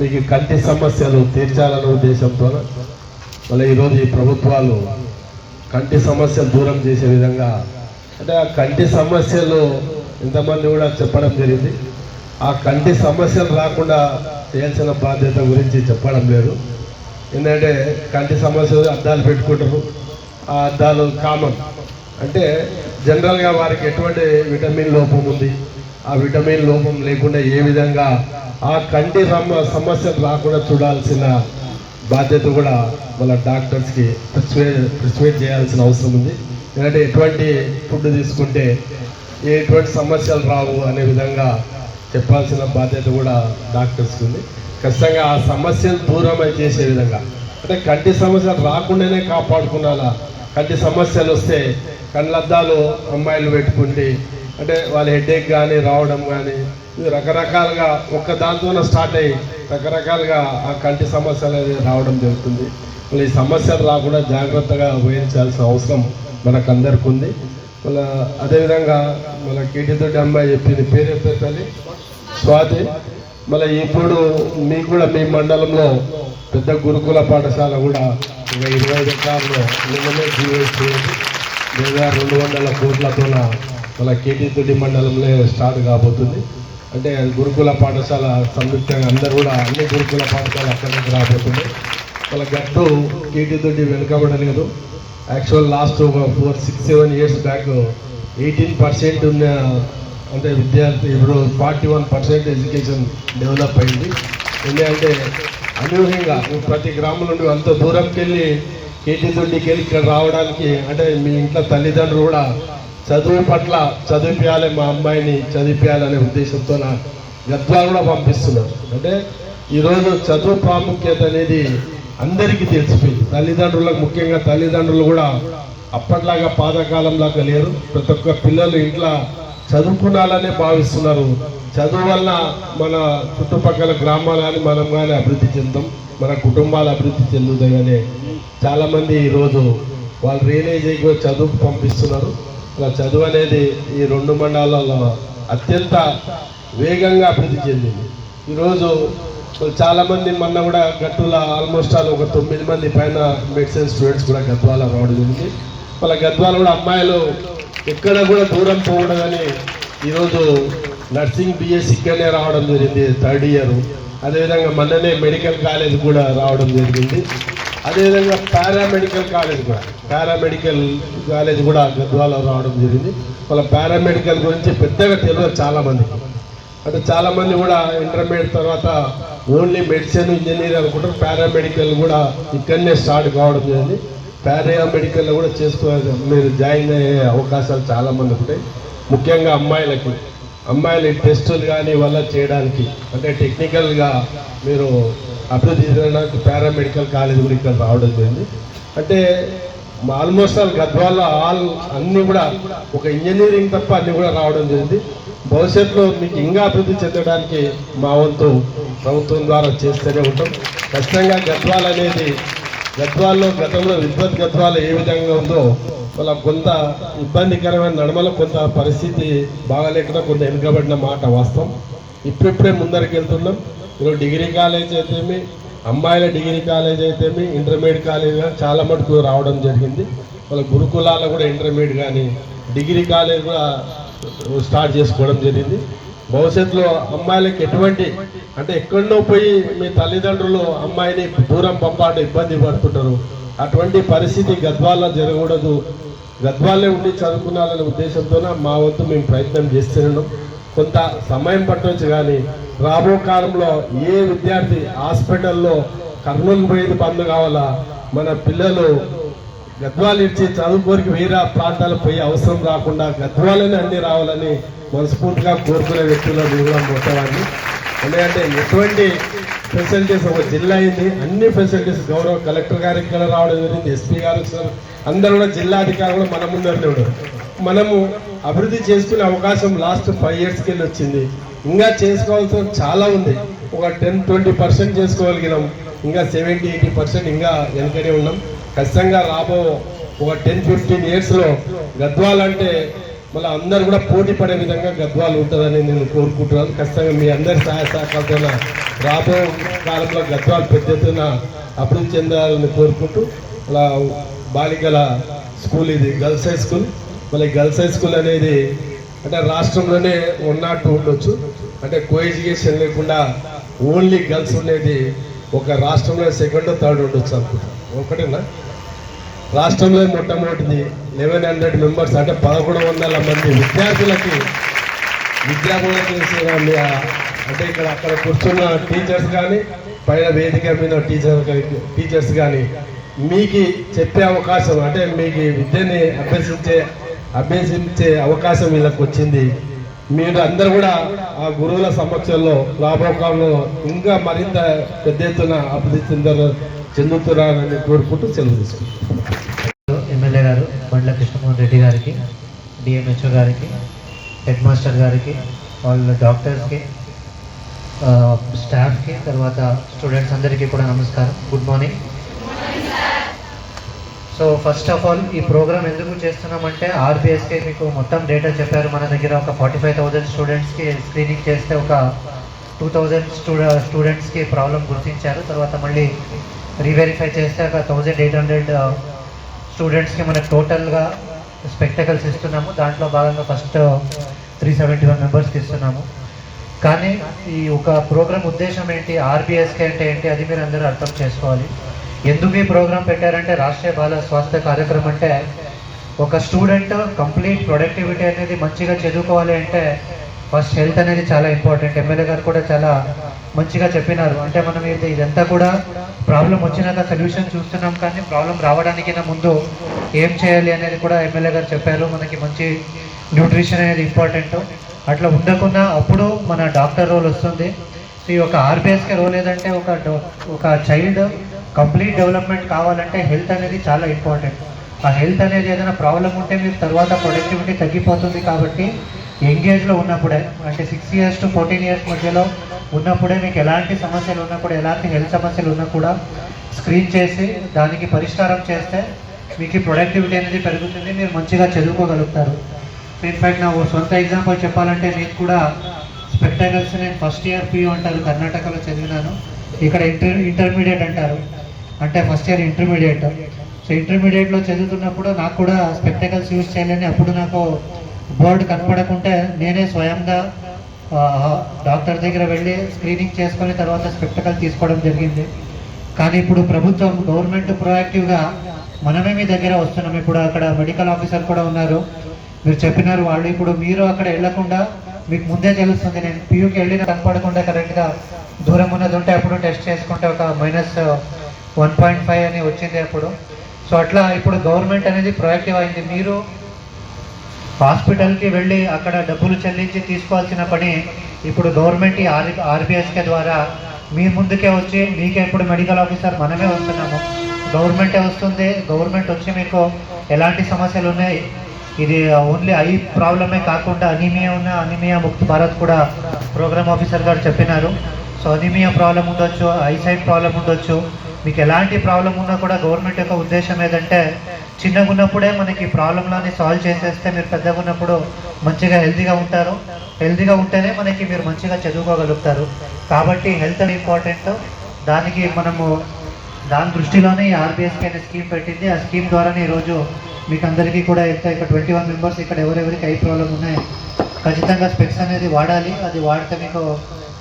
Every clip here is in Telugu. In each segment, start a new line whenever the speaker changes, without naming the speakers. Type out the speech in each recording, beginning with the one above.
మీకు కంటి సమస్యలు తీర్చాలనే ఉద్దేశంతో మళ్ళీ ఈరోజు ఈ ప్రభుత్వాలు కంటి సమస్యలు దూరం చేసే విధంగా అంటే ఆ కంటి సమస్యలు ఇంతమంది కూడా చెప్పడం జరిగింది. ఆ కంటి సమస్యలు రాకుండా చేయాల్సిన బాధ్యత గురించి చెప్పడం లేదు. ఎందుకంటే కంటి సమస్యలు అద్దాలు పెట్టుకుంటారు. ఆ అద్దాలు కామన్. అంటే జనరల్గా వారికి ఎటువంటి విటమిన్ లోపం ఉంది? ఆ విటమిన్ లోపం లేకుండా ఏ విధంగా ఆ కంటి సమ సమస్యలు రాకుండా చూడాల్సిన బాధ్యత కూడా వాళ్ళ డాక్టర్స్కి ప్రిస్క్రైబ్ ప్రిస్క్రైబ్ చేయాల్సిన అవసరం ఉంది. ఎందుకంటే ఎటువంటి ఫుడ్ తీసుకుంటే ఎటువంటి సమస్యలు రావు అనే విధంగా చెప్పాల్సిన బాధ్యత కూడా డాక్టర్స్కి ఉంది. ఖచ్చితంగా ఆ సమస్యలు దూరం చేసే విధంగా. అంటే కంటి సమస్యలు రాకుండానే కాపాడుకున్నాలా? కంటి సమస్యలు వస్తే కళ్ళద్దాలు అమ్మాయిలు పెట్టుకుంటే అంటే వాళ్ళ హెడేక్ కానీ రావడం కానీ రకరకాలుగా ఒక్క దాంతోనే స్టార్ట్ అయ్యి రకరకాలుగా ఆ కంటి సమస్యలు అనేది రావడం జరుగుతుంది. మళ్ళీ ఈ సమస్యలు రాకుండా జాగ్రత్తగా ఉపయోగించాల్సిన అవసరం మనకు అందరికి ఉంది మళ్ళీ అదేవిధంగా మన కేటీతోటి అమ్మాయి చెప్పింది పేరు చెప్పారు స్వాతి. మళ్ళీ ఇప్పుడు మీకు కూడా మీ మండలంలో పెద్ద గురుకుల పాఠశాల కూడా ఒక ఇరవై ఐదు ఎకరాల్లో నిన్ననే జీవోస్ లేదా రెండు వందల కోట్లతోన మన కేటీ మండలంలో స్టార్ట్ కాబోతుంది. అంటే గురుకుల పాఠశాల సంయుక్తంగా అందరూ కూడా అన్ని గురుకుల పాఠశాల అక్కడి నుంచి రాబోతుంది. వాళ్ళ గట్టు కేటీ వెనుకబడలేదు యాక్చువల్ లాస్ట్ ఒక four six seven years back eighteen percent ఉన్న అంటే విద్యార్థి ఇప్పుడు forty one percent education develop అయింది. ఎందుకంటే అనూహ్యంగా ప్రతి గ్రామం నుండి అంత దూరంకి వెళ్ళి కేటీ దొడ్డికి వెళ్ళి ఇక్కడ రావడానికి అంటే మీ ఇంట్లో తల్లిదండ్రులు కూడా చదువు పట్ల చదివిపించాలి మా అమ్మాయిని చదివిపించాలనే ఉద్దేశంతో నా గద్వాలు కూడా పంపిస్తున్నారు. అంటే ఈరోజు చదువు ప్రాముఖ్యత అనేది అందరికీ తెలిసిపోయింది. తల్లిదండ్రులకు ముఖ్యంగా తల్లిదండ్రులు కూడా అప్పట్లాగా పాతకాలంలాగా లేరు. ప్రతి ఒక్క పిల్లలు ఇంట్లో చదువుకున్నాలనే భావిస్తున్నారు. చదువు వల్ల మన చుట్టుపక్కల గ్రామాలు కానీ మనం కానీ అభివృద్ధి చెందాం మన కుటుంబాలు అభివృద్ధి చెందుతాయని చాలామంది ఈరోజు వాళ్ళు రియలైజ్ అయ్యి చదువుకు పంపిస్తున్నారు. ఇలా చదువు అనేది ఈ రెండు మండలాల్లో అత్యంత వేగంగా అభివృద్ధి చెందింది. ఈరోజు చాలామంది మొన్న కూడా గట్టుల ఆల్మోస్ట్ ఆల్ ఒక తొమ్మిది మంది పైన మెడిసిన్ స్టూడెంట్స్ కూడా గద్వాల రావడం జరిగింది. వాళ్ళ గద్వాల కూడా అమ్మాయిలు ఎక్కడ కూడా దూరం పోకూడదని ఈరోజు నర్సింగ్ బిఎస్ ఇక్కడనే రావడం జరిగింది థర్డ్ ఇయర్. అదేవిధంగా మొన్ననే మెడికల్ కాలేజ్ కూడా రావడం జరిగింది. అదేవిధంగా పారామెడికల్ కాలేజ్ కూడా. పారామెడికల్ కాలేజ్ కూడా గద్వాలో రావడం జరిగింది. వాళ్ళ పారామెడికల్ గురించి పెద్దగా తెలియదు చాలామంది అంటే చాలామంది కూడా ఇంటర్మీడియట్ తర్వాత ఓన్లీ మెడిసిన్ ఇంజనీర్ అనుకుంటారు. పారామెడికల్ కూడా ఇక్కడనే స్టార్ట్ కావడం జరిగింది. పారామెడికల్లో కూడా చేసుకోవాలి. మీరు జాయిన్ అయ్యే అవకాశాలు చాలామంది ఉంటాయి. ముఖ్యంగా అమ్మాయిలకి. అమ్మాయిలు టెస్టులు కానీ వల్ల చేయడానికి. అంటే టెక్నికల్గా మీరు అభివృద్ధి చెందడానికి పారామెడికల్ కాలేజ్ కూడా ఇక్కడ రావడం జరిగింది. అంటే ఆల్మోస్ట్ ఆల్ గద్వాల ఆల్ అన్నీ కూడా ఒక ఇంజనీరింగ్ తప్ప అన్నీ కూడా రావడం జరిగింది. భవిష్యత్తులో మీకు ఇంకా అభివృద్ధి చెందడానికి మా వంతు ప్రభుత్వం ద్వారా చేస్తూనే ఉంటాం. ఖచ్చితంగా గద్వాల్ అనేది గద్వాల్లో గతంలో విద్వత్ గద్వాల ఏ విధంగా ఉందో వాళ్ళ కొంత ఇబ్బందికరమైన నడమలో కొంత పరిస్థితి బాగాలేకుండా కొంత వెనుకబడిన మాట వాస్తవం. ఇప్పుడిప్పుడే ముందరికి వెళ్తున్నాం ఈరోజు డిగ్రీ కాలేజ్ అయితేమి అమ్మాయిల డిగ్రీ కాలేజ్ అయితేమి ఇంటర్మీడియట్ కాలేజ్ కానీ చాలా మటుకు రావడం జరిగింది. వాళ్ళ గురుకులాల కూడా ఇంటర్మీడియట్ కానీ డిగ్రీ కాలేజ్ కూడా స్టార్ట్ చేసుకోవడం జరిగింది. భవిష్యత్తులో అమ్మాయిలకి ఎటువంటి అంటే ఎక్కడో పోయి మీ తల్లిదండ్రులు అమ్మాయిని దూరం పంపాట ఇబ్బంది పడుతుంటారు. అటువంటి పరిస్థితి గద్వాల్లో జరగకూడదు. గద్వాలే ఉండి చదువుకున్నాలనే ఉద్దేశంతో మా వంతు మేము ప్రయత్నం చేస్తున్నాం. కొంత సమయం పట్టవచ్చు కానీ రాబో కాలంలో ఏ విద్యార్థి హాస్పిటల్లో కర్నూలు పోయేది బంద్ కావాలా? మన పిల్లలు గద్వాలు ఇచ్చి చదువుకోరికి వేరే ప్రాంతాలకు పోయే అవసరం రాకుండా గద్వాలని అన్ని రావాలని మనస్ఫూర్తిగా కోరుకునే వ్యక్తుల్లో కూడా మొత్తవాన్ని ఎందుకంటే ఎటువంటి ఫెసిలిటీస్ ఒక జిల్లా అయింది అన్ని ఫెసిలిటీస్ గౌరవ కలెక్టర్ గారికి ఇక్కడ రావడం జరిగింది ఎస్పీ గారు వచ్చారు అందరూ కూడా జిల్లా అధికారులు కూడా మన ముందరనే ఉన్నారు మనము అభివృద్ధి చేసుకునే అవకాశం లాస్ట్ ఫైవ్ ఇయర్స్కి వెళ్ళి వచ్చింది. ఇంకా చేసుకోవాల్సిన చాలా ఉంది. ఒక టెన్ ట్వంటీ పర్సెంట్ చేసుకోగలిగినాం. ఇంకా సెవెంటీ ఎయిటీ పర్సెంట్ ఇంకా వెనకనే ఉన్నాం. ఖచ్చితంగా రాబో ఒక టెన్ ఫిఫ్టీన్ ఇయర్స్లో గద్వాల్ అంటే మళ్ళీ అందరు కూడా పోటీ పడే విధంగా గద్వాలు ఉంటుందని నేను కోరుకుంటున్నాను. ఖచ్చితంగా మీ అందరి సహాయ సహకారంతో రాబో కాలంలో గద్వాలు పెద్ద ఎత్తున అభివృద్ధి చెందాలని కోరుకుంటూ అలా బాలికల స్కూల్ ఇది గర్ల్స్ హై స్కూల్. మళ్ళీ గర్ల్స్ హై స్కూల్ అనేది అంటే రాష్ట్రంలోనే ఉన్నట్టు ఉండొచ్చు. అంటే కో ఎడ్యుకేషన్ లేకుండా ఓన్లీ గర్ల్స్ ఉండేది ఒక రాష్ట్రంలో సెకండ్ థర్డ్ ఉండొచ్చు అనుకుంటా. ఒకటేనా? రాష్ట్రంలో మొట్టమొదటిది లెవెన్ హండ్రెడ్ మెంబర్స్ అంటే పదకొండు వందల మంది విద్యార్థులకి విద్యాబోధన చేసే అంటే ఇక్కడ అక్కడ కూర్చున్న టీచర్స్ కానీ పైన వేదిక మీద టీచర్ టీచర్స్ కానీ మీకు చెప్పే అవకాశం అంటే మీకు విద్యని అభ్యసించే అభ్యసించే అవకాశం వీళ్ళకి వచ్చింది. మీరు అందరు కూడా ఆ గురువుల సమక్షంలో లాభోకాలంలో ఇంకా మరింత పెద్ద ఎత్తున అభివృద్ధి చెందారు చెందుతున్నారని కోరుకుంటూ సెలవు
ఎమ్మెల్యే గారు బండ్ల కృష్ణమోహన్ రెడ్డి గారికి డిఎంహెచ్ఓ గారికి హెడ్ మాస్టర్ గారికి వాళ్ళ డాక్టర్స్కి స్టాఫ్కి తర్వాత స్టూడెంట్స్ అందరికీ కూడా నమస్కారం. Good morning. So first of all ఈ ప్రోగ్రామ్ ఎందుకు చేస్తున్నామంటే ఆర్బీఎస్కే మీకు మొత్తం డేటా చెప్పారు. మన దగ్గర ఒక ఫార్టీ ఫైవ్ థౌజండ్ స్టూడెంట్స్కి స్క్రీనింగ్ చేస్తే ఒక టూ థౌజండ్ స్టూడె స్టూడెంట్స్కి ప్రాబ్లం గుర్తించారు. తర్వాత మళ్ళీ రీవెరిఫై చేస్తే ఒక థౌజండ్ ఎయిట్ హండ్రెడ్ స్టూడెంట్స్కి మనకు టోటల్గా స్పెక్టకల్స్ ఇస్తున్నాము. దాంట్లో భాగంగా ఫస్ట్ త్రీ సెవెంటీ వన్ మెంబర్స్కి ఇస్తున్నాము. కానీ ఈ ఒక ప్రోగ్రామ్ ఉద్దేశం ఏంటి? ఆర్బిఎస్కే అంటే ఏంటి? అది మీరు అందరూ అర్థం చేసుకోవాలి. ఎందుకు ఈ ప్రోగ్రాం పెట్టారంటే రాష్ట్రీయ బాల స్వాస్థ్య కార్యక్రమం అంటే ఒక స్టూడెంట్ కంప్లీట్ ప్రొడక్టివిటీ అనేది మంచిగా చదువుకోవాలి అంటే ఫస్ట్ హెల్త్ అనేది చాలా ఇంపార్టెంట్. ఎమ్మెల్యే గారు కూడా చాలా మంచిగా చెప్పినారు. అంటే మనం ఇది ఇదంతా కూడా ప్రాబ్లం వచ్చినాక సొల్యూషన్ చూస్తున్నాం కానీ ప్రాబ్లం రావడానికి ముందు ఏం చేయాలి అనేది కూడా ఎమ్మెల్యే గారు చెప్పారు. మనకి మంచి న్యూట్రిషన్ అనేది ఇంపార్టెంట్. అట్లా ఉండకుండా అప్పుడు మన డాక్టర్ రోల్ వస్తుంది. సో ఈ ఒక ఆర్బిఎస్కే రోల్ ఏదంటే ఒక ఒక చైల్డ్ కంప్లీట్ డెవలప్మెంట్ కావాలంటే హెల్త్ అనేది చాలా ఇంపార్టెంట్. ఆ హెల్త్ అనేది ఏదైనా ప్రాబ్లం ఉంటే మీకు తర్వాత ప్రొడక్టివిటీ తగ్గిపోతుంది కాబట్టి యంగ్ ఏజ్లో ఉన్నప్పుడే అంటే six years to fourteen years మధ్యలో ఉన్నప్పుడే మీకు ఎలాంటి సమస్యలు ఉన్నా కూడా ఎలాంటి హెల్త్ సమస్యలు ఉన్నా కూడా స్క్రీన్ చేసి దానికి పరిష్కారం చేస్తే మీకు ప్రొడక్టివిటీ అనేది పెరుగుతుంది మీరు మంచిగా చదువుకోగలుగుతారు. ఇన్ఫ్యాక్ట్ నా సొంత ఎగ్జాంపుల్ చెప్పాలంటే నేను కూడా స్పెక్టాకల్స్ నేను ఫస్ట్ ఇయర్ పియూ అంటారు కర్ణాటకలో చదివినాను. ఇక్కడ ఇంటర్ ఇంటర్మీడియట్ అంటారు. అంటే ఫస్ట్ ఇయర్ ఇంటర్మీడియట్. సో ఇంటర్మీడియట్లో చదువుతున్నప్పుడు నాకు కూడా స్పెక్టకల్స్ యూజ్ చేయాలని అప్పుడు నాకు బోర్డ్ కనపడకుంటే నేనే స్వయంగా డాక్టర్ దగ్గర వెళ్ళి స్క్రీనింగ్ చేసుకొని తర్వాత స్పెక్టకల్ తీసుకోవడం జరిగింది. కానీ ఇప్పుడు ప్రభుత్వం గవర్నమెంట్ ప్రొయాక్టివ్గా మనమే మీ దగ్గర వస్తున్నాం. ఇప్పుడు అక్కడ మెడికల్ ఆఫీసర్ కూడా ఉన్నారు. మీరు చెప్పినారు వాళ్ళు ఇప్పుడు మీరు అక్కడ వెళ్ళకుండా మీకు ముందే తెలుస్తుంది. నేను పియూకి వెళ్ళిన కనపడకుండా కరెక్ట్గా దూరం ఉన్నది ఉంటే అప్పుడు టెస్ట్ చేసుకుంటే ఒక మైనస్ వన్ పాయింట్ ఫైవ్ అని వచ్చింది అప్పుడు. సో అట్లా ఇప్పుడు గవర్నమెంట్ అనేది ప్రొయాక్టివ్ అయింది. మీరు హాస్పిటల్కి వెళ్ళి అక్కడ డబ్బులు చెల్లించి తీసుకోవాల్సిన పని ఇప్పుడు గవర్నమెంట్ ఈ ఆర్ ఆర్బిఎస్కే ద్వారా మీ ముందుకే వచ్చి మీకే ఇప్పుడు మెడికల్ ఆఫీసర్ మనమే వస్తున్నాము. గవర్నమెంటే వస్తుంది గవర్నమెంట్ వచ్చి మీకు ఎలాంటి సమస్యలు ఉన్నాయి? ఇది ఓన్లీ ఐ ప్రాబ్లమే కాకుండా అనీమియా ఉన్న అనీమియా ముక్తి భారత్ కూడా ప్రోగ్రామ్ ఆఫీసర్ గారు చెప్పినారు. సో అనీమియా ప్రాబ్లం ఉండొచ్చు ఐసైట్ ప్రాబ్లం ఉండొచ్చు. మీకు ఎలాంటి ప్రాబ్లం ఉన్నా కూడా గవర్నమెంట్ యొక్క ఉద్దేశం ఏదంటే చిన్నగా ఉన్నప్పుడే మనకి ప్రాబ్లంలని సాల్వ్ చేసేస్తే మీరు పెద్దగా ఉన్నప్పుడు మంచిగా హెల్తీగా ఉంటారు. హెల్తీగా ఉంటేనే మనకి మీరు మంచిగా చదువుకోగలుగుతారు. కాబట్టి హెల్త్ ఇంపార్టెంట్ దానికి మనము దాని దృష్టిలోనే ఆర్బీఎస్కి అనే స్కీమ్ పెట్టింది. ఆ స్కీమ్ ద్వారానే ఈరోజు మీకు అందరికీ కూడా ఎంత ఇక్కడ ట్వంటీ వన్ మెంబర్స్ ఇక్కడ ఎవరెవరికి ఐ ప్రాబ్లం ఉన్నాయి ఖచ్చితంగా స్పెక్స్ అనేది వాడాలి. అది వాడితే మీకు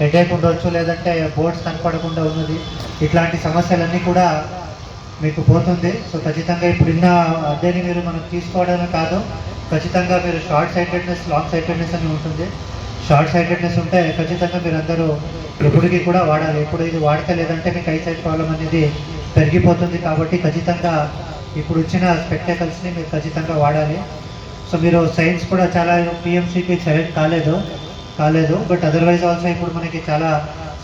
హెడేక్ ఉండొచ్చు లేదంటే బోర్డ్స్ కనపడకుండా ఉన్నది. ఇట్లాంటి సమస్యలన్నీ కూడా మీకు పోతుంది. సో ఖచ్చితంగా ఇప్పుడు ఇన్న అదేని మీరు మనం తీసుకోవడమే కాదు. ఖచ్చితంగా మీరు షార్ట్ సైటెడ్నెస్ లాంగ్ సైటెడ్నెస్ అని ఉంటుంది. షార్ట్ సైటెడ్నెస్ ఉంటే ఖచ్చితంగా మీరు అందరూ ఎప్పటికీ కూడా వాడాలి. ఎప్పుడు ఇది వాడితే లేదంటే మీకు ఐ సైడ్ ప్రాబ్లం అనేది పెరిగిపోతుంది కాబట్టి ఖచ్చితంగా ఇప్పుడు వచ్చిన స్పెక్టకల్స్ని మీరు ఖచ్చితంగా వాడాలి. సో మీరు సైన్స్ కూడా చాలా పిఎంసీకి సెలెక్ట్ కాలేదు. కాలేదు. బట్ అదర్వైజ్ ఆల్సో ఇప్పుడు మనకి చాలా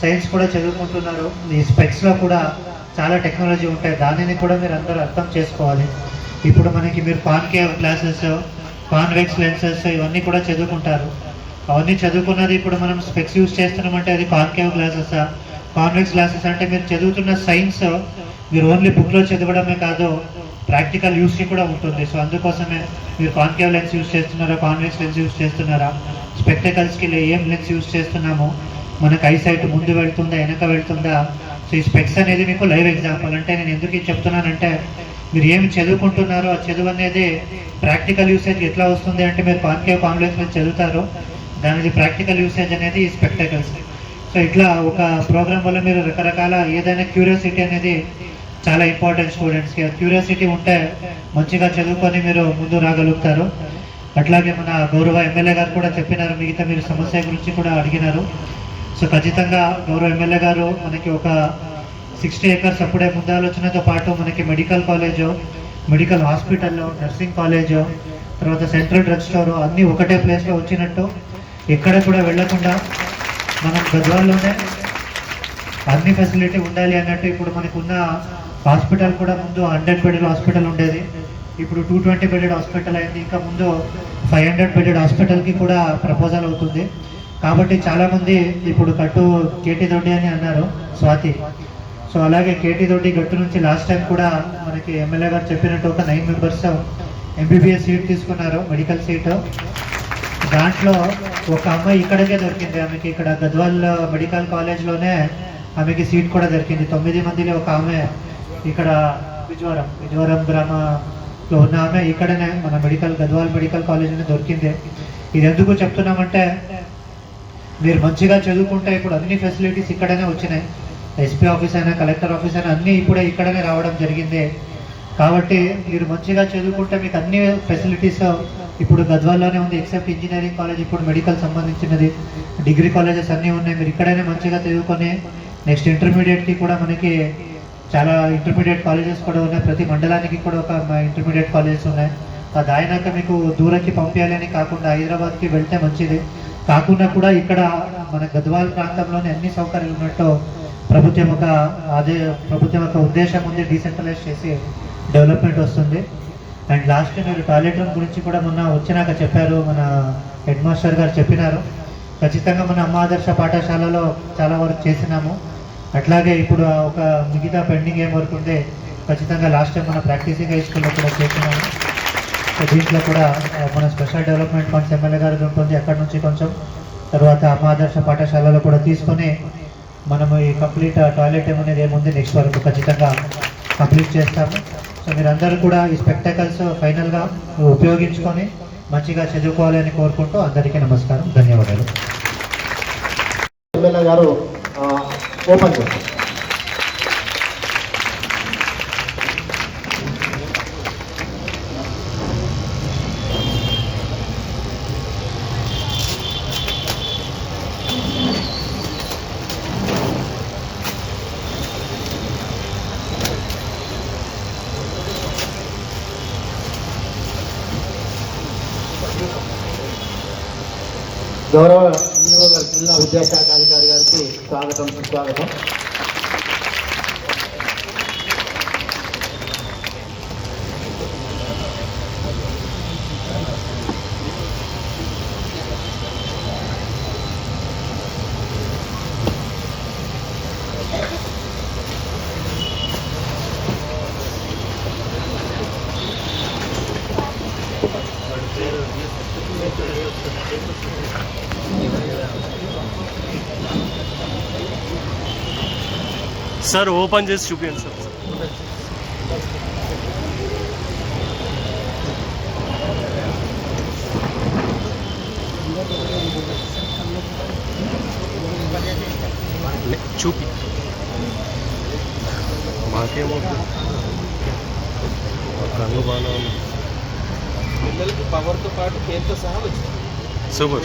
సైన్స్ కూడా చదువుకుంటున్నారు. ఈ స్పెక్స్లో కూడా చాలా టెక్నాలజీ ఉంటాయి. దానిని కూడా మీరు అందరూ అర్థం చేసుకోవాలి. ఇప్పుడు మనకి మీరు కాన్కేవ్ క్లాసెస్ కాన్వెక్స్ లెన్సెస్ ఇవన్నీ కూడా చదువుకుంటారు. అవన్నీ చదువుకున్నది ఇప్పుడు మనం స్పెక్స్ యూస్ చేస్తున్నామంటే అది కాన్కేవ్ క్లాసెస్ కాన్వెక్స్ క్లాసెస్ అంటే మీరు చదువుతున్న సైన్స్ మీరు ఓన్లీ బుక్లో చదవడమే కాదు ప్రాక్టికల్ యూస్కి కూడా ఉంటుంది. సో అందుకోసమే మీరు కాన్కేవ్ లెన్స్ యూస్ చేస్తున్నారా కాన్వెక్స్ లెన్స్ యూస్ చేస్తున్నారా? స్పెక్టకల్స్కి ఏం లెన్స్ యూస్ చేస్తున్నాము? మనకు ఐసైట్ ముందు వెళ్తుందా వెనక వెళ్తుందా? సో ఈ స్పెక్స్ అనేది మీకు లైవ్ ఎగ్జాంపుల్ అంటే నేను ఎందుకు చెప్తున్నానంటే మీరు ఏమి చదువుకుంటున్నారో ఆ చదువు అనేది ప్రాక్టికల్ యూసేజ్ ఎట్లా వస్తుంది అంటే మీరు కాన్కేవ్ కాంప్లెక్స్ మీద చదువుతారు. దానిది ప్రాక్టికల్ యూసేజ్ అనేది ఈ స్పెక్టకల్స్ సో ఇట్లా ఒక ప్రోగ్రామ్ వల్ల మీరు రకరకాల ఏదైనా క్యూరియాసిటీ అనేది చాలా ఇంపార్టెంట్ స్టూడెంట్స్కి క్యూరియాసిటీ ఉంటే మంచిగా చదువుకొని మీరు ముందు రాగలుగుతారు. అట్లాగే మన గౌరవ ఎమ్మెల్యే గారు కూడా చెప్పినారు మిగతా మీరు సమస్య గురించి కూడా అడిగినారు. సో ఖచ్చితంగా గౌరవ ఎమ్మెల్యే గారు మనకి ఒక సిక్స్టీ ఏకర్స్ అప్పుడే ముందాలోచనతో పాటు మనకి medical college medical hospital nursing college తర్వాత సెంట్రల్ డ్రగ్ స్టోర్ అన్నీ ఒకటే ప్లేస్లో వచ్చినట్టు ఎక్కడ కూడా వెళ్ళకుండా మనం గద్వాల్లోనే అన్ని ఫెసిలిటీ ఉండాలి అన్నట్టు ఇప్పుడు మనకున్న హాస్పిటల్ కూడా ముందు హండ్రెడ్ బెడ్ హాస్పిటల్ ఉండేది. ఇప్పుడు టూ ట్వంటీ బెడెడ్ హాస్పిటల్ అయింది. ఇంకా ముందు ఫైవ్ హండ్రెడ్ బెడెడ్ హాస్పిటల్కి కూడా ప్రపోజల్ అవుతుంది. కాబట్టి చాలామంది ఇప్పుడు కట్టు కేటీ దొడ్డి అని అన్నారు స్వాతి. సో అలాగే కేటీ దొడ్డి గట్టు నుంచి లాస్ట్ టైం కూడా మనకి ఎమ్మెల్యే గారు చెప్పినట్టు ఒక నైన్ మెంబర్స్ ఎంబీబీఎస్ సీట్ తీసుకున్నారు మెడికల్ సీటు దాంట్లో ఒక అమ్మాయి ఇక్కడికే దొరికింది. ఆమెకి ఇక్కడ గద్వాల్ మెడికల్ కాలేజ్లోనే ఆమెకి సీట్ కూడా దొరికింది. తొమ్మిది మందిలో ఒక ఆమె ఇక్కడ విజయవరం విజయవరం లో ఉన్న ఆమె ఇక్కడనే మన మెడికల్ గద్వాల్ మెడికల్ కాలేజ్లోనే దొరికింది. ఇది ఎందుకు చెప్తున్నామంటే మీరు మంచిగా చదువుకుంటే ఇప్పుడు అన్ని ఫెసిలిటీస్ ఇక్కడనే వచ్చినాయి. ఎస్పీ ఆఫీస్ అయినా కలెక్టర్ ఆఫీస్ అయినా అన్నీ ఇప్పుడే ఇక్కడనే రావడం జరిగింది. కాబట్టి మీరు మంచిగా చదువుకుంటే మీకు అన్ని ఫెసిలిటీస్ ఇప్పుడు గద్వాల్లోనే ఉంది ఎక్సెప్ట్ ఇంజనీరింగ్ కాలేజ్ ఇప్పుడు మెడికల్ సంబంధించినది. డిగ్రీ కాలేజెస్ అన్నీ ఉన్నాయి మీరు ఇక్కడనే మంచిగా చదువుకొని నెక్స్ట్ ఇంటర్మీడియట్కి కూడా మనకి చాలా ఇంటర్మీడియట్ కాలేజెస్ కూడా ఉన్నాయి. ప్రతి మండలానికి కూడా ఒక ఇంటర్మీడియట్ కాలేజెస్ ఉన్నాయి. అది అయినాక మీకు దూరంకి పంపించాలి అని కాకుండా హైదరాబాద్కి వెళ్తే మంచిది. కాకుండా కూడా ఇక్కడ మన గద్వాల్ ప్రాంతంలోనే అన్ని సౌకర్యాలు ఉన్నట్టు ప్రభుత్వం ఒక అదే ప్రభుత్వం యొక్క ఉద్దేశం ఉంది డీసెంట్రలైజ్ చేసి డెవలప్మెంట్ వస్తుంది. అండ్ లాస్ట్ మీరు టాయిలెట్ రూమ్ గురించి కూడా మొన్న వచ్చినాక చెప్పారు. మన హెడ్ మాస్టర్ గారు చెప్పినారు. ఖచ్చితంగా మన అమ్మ ఆదర్శ పాఠశాలలో చాలా వరకు చేసినాము. అట్లాగే ఇప్పుడు ఒక మిగతా పెండింగ్ ఏం వరకు ఉంటే ఖచ్చితంగా లాస్ట్ టైం మన ప్రాక్టీసింగ్ హై స్కూల్లో కూడా చేస్తున్నాము సో దీంట్లో కూడా మన స్పెషల్ డెవలప్మెంట్ ఫండ్స్ ఎమ్మెల్యే గారు ఉంటుంది అక్కడ నుంచి కొంచెం. తర్వాత అమ్మాదర్శ పాఠశాలలో కూడా తీసుకొని మనము ఈ కంప్లీట్ టాయిలెట్ ఏమనేది ఏముంది నెక్స్ట్ వరకు ఖచ్చితంగా కంప్లీట్ చేస్తాము. సో మీరందరూ కూడా ఈ స్పెక్టకల్స్ ఫైనల్గా ఉపయోగించుకొని మంచిగా చదువుకోవాలని కోరుకుంటూ అందరికీ నమస్కారం. ధన్యవాదాలు.
ఎమ్మెల్యే గారు ఆ, ఓపెన్ చేస్తారు గౌరవ ఈఓ గారు జిల్లా విద్యాశాఖ అధికారి గారికి స్వాగతం సుస్వాగతం.
సార్ ఓపెన్ చేసి చూపించండి సార్ లే- చూపి మాకేమో కళ్ళు బాగా ఉంది
పిల్లలకి పవర్తో పాటు పేరుతో సహా వచ్చింది
సూపర్